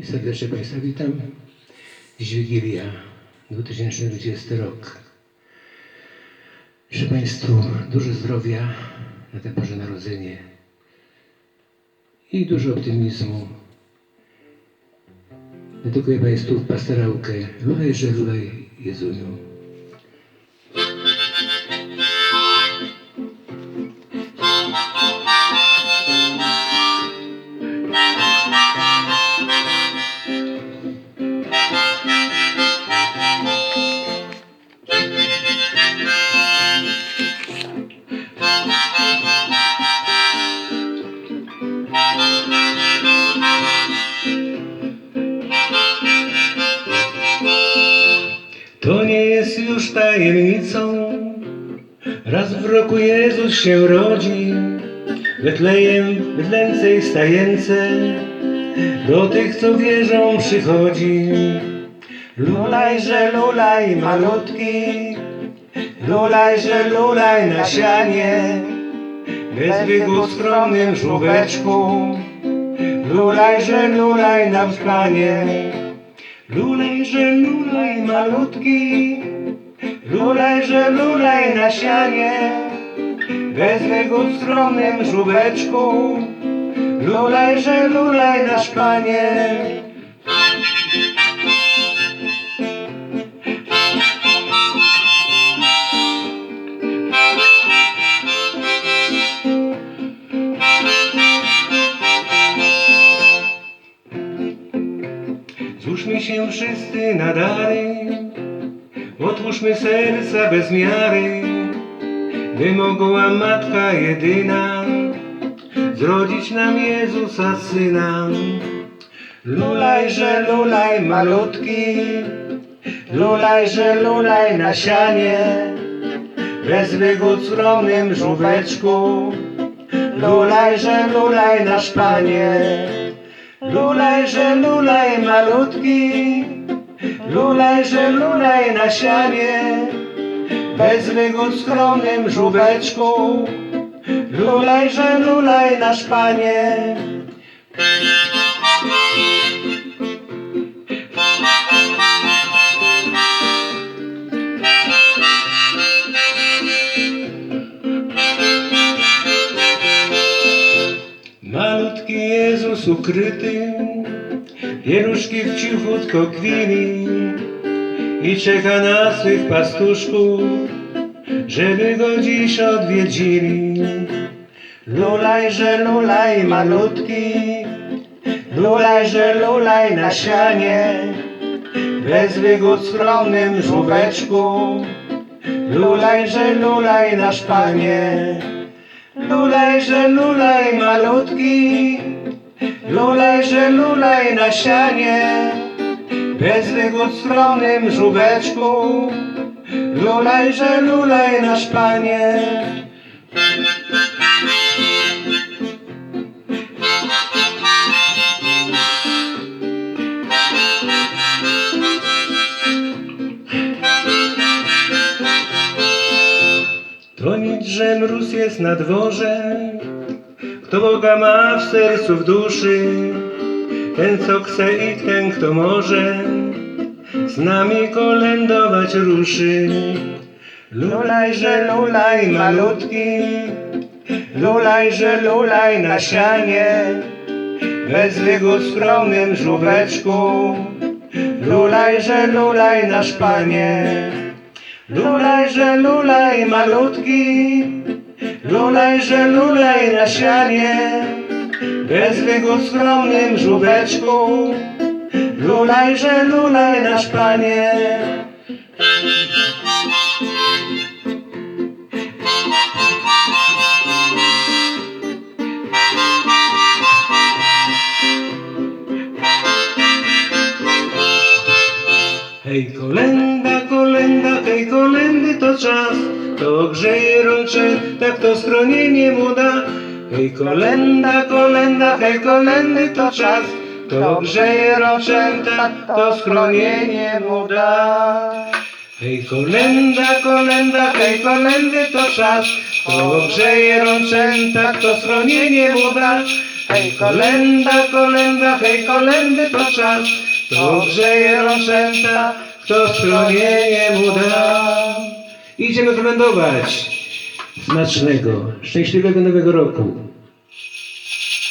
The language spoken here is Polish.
I serdecznie Państwa witam. Dziś Wigilia, 2020 rok. Życzę Państwu dużo zdrowia na te Boże Narodzenie i dużo optymizmu. Dedykuję Państwu pastorałkę Lulej, że Lulej Jezuniu. To nie jest już tajemnicą, raz w roku Jezus się rodzi, Betlejem, Betlence i Stajence, do tych, co wierzą, przychodzi. Lulaj, że lulaj, malutki, lulaj, że lulaj na sianie, bez wygód w skromnym żółweczku, lulaj, że lulaj na Panie. Lulej, malutki, lulej, że lulaj na sianie, bez wygód w skromnym żółweczku, lulej, że lulaj Złóżmy się wszyscy na dary, otwórzmy serca bez miary, by mogła Matka jedyna zrodzić nam Jezusa Syna. Lulaj, że lulaj malutki, lulaj, że lulaj na sianie, bez wygód skromnym żółweczku, lulaj, że lulaj na szpanie. Lulaj, że lulaj malutki, lulaj, że lulaj na sianie, bez wygód skromnym żółweczku, lulaj, że lulaj na Jezus ukryty, Pieluszki w cichutko kwili i czeka na swych pastuszków, żeby go dziś odwiedzili. Lulaj, że lulaj malutki, lulaj, że lulaj na sianie, bez wygód skromnym żółweczku, lulaj, że lulaj na szpanie. Lulaj, że lulaj malutki, lulaj, że lulaj na sianie, bez wygód w skromnym żółweczku, lulaj, że lulaj na szpanie. To nic, że mróz jest na dworze, kto Boga ma w sercu, w duszy, ten co chce i ten kto może, z nami kolędować ruszy. Lulaj, że lulaj malutki, lulaj, że lulaj na sianie, bez wygód skromnym żółweczku, lulaj, że lulaj na szpanie. Lulaj, że lulaj malutki, lulaj, że lulaj na sianie, bez wygód skromnym żółweczku, lulaj, że lulaj na kolenda, kolenda, hej kolendy to czas, to grzeje rącze, tak to schronienie mu da. Hej kolenda, kolenda, hej kolendy to czas, to grzeje rącze, tak to schronienie mu da. Hej kolenda, kolenda, hej kolendy to czas, to grzeje rączęta, kto schronienie mu da. Hej, kolenda, kolenda, hej, kolendy to czas, to grzeje roczęta, kto schronienie mu da. Idziemy komendować. Smacznego, szczęśliwego nowego roku.